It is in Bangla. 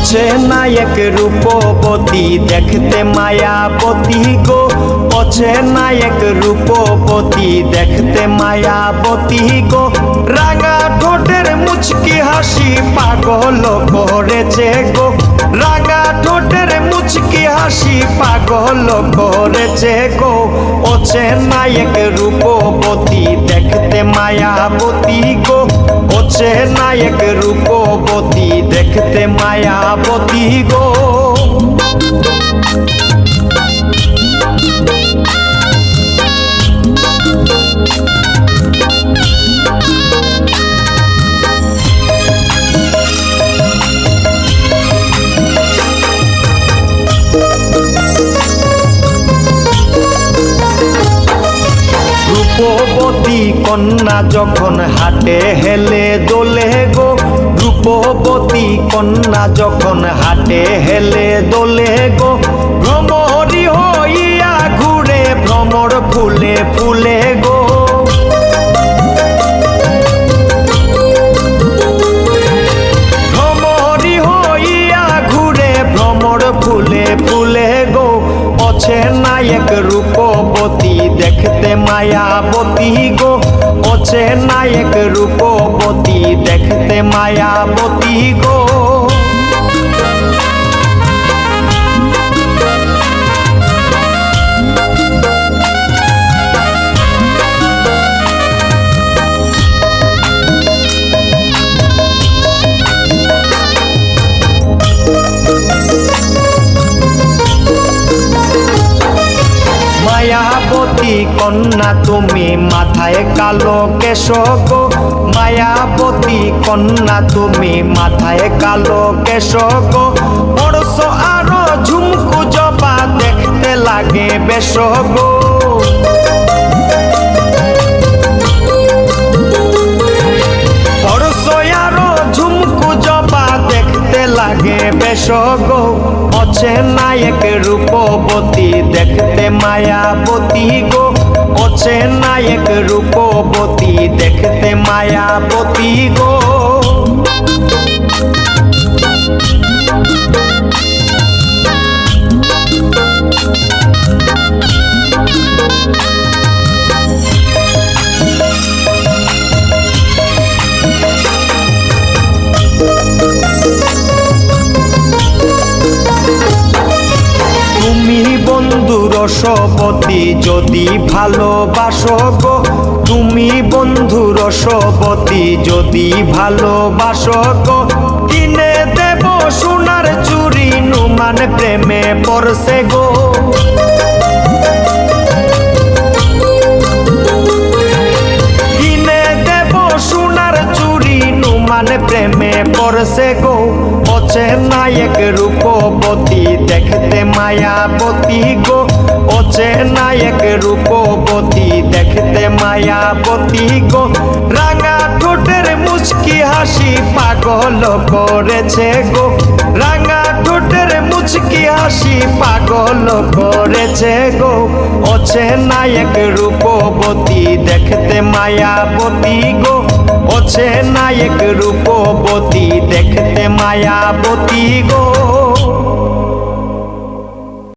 ওছে নায়ক রূপবতী, দেখতে মায়াবতী গো। ওছে নায়ক রূপবতী, দেখতে মায়াবতী গো। রাঙা ঠোঁটের মুচকি হাসি পাগল করেছে গো। রাঙা ঠোঁটের মুচকি হাসি পাগল করেছে গো। ওছে নায়ক রূপবতী, দেখতে মায়াবতী গো। ওছে নায়ক রূপবতী দেখতে মায়াবতী গো। রূপবতী কন্যা যখন হাটে হেলে দোলে গো। রূপবতী কন্যা যখন হাটে হেলে দোলে গো। রূপবতী দেখতে মায়াবতী গো। অচে নায়ক রূপবতী দেখতে মায়াবতী গো। কন্যা, তুমি মাথায় কালো কেশ গো মায়াবতী কন্যা, তুমি মাথায় কালো কেশ গো আরও ঝুমকু জবা দেখতে লাগে বেশ গো বেশ গো অছে নায়ক রূপবতী দেখতে মায়াবতী গো। অছে নায়ক রূপবতী দেখতে মায়াবতী গো। রসবতী যদি ভালোবাসো গো, তুমি বন্ধু রসবতী যদি ভালোবাসো গো, কিনে দেব সোনার চুরি, নুমান প্রেমে পড়ছে গো। প্রেমে পড়ছে গো। অছে নায়ক রূপবতী, দেখতে মায়াবতী গো। অছে নায়ক রূপবতী, দেখতে মায়াবতী গো। রাঙা ঠোঁটের মুচকি হাসি পাগল করেছে গো। রাঙা ঠোঁটের মুচকি হাসি পাগল করেছে গো। অছে নায়ক রূপবতী, দেখতে মায়াবতী গো। অছে নায়ক রূপবতী, দেখতে মায়াবতী গো।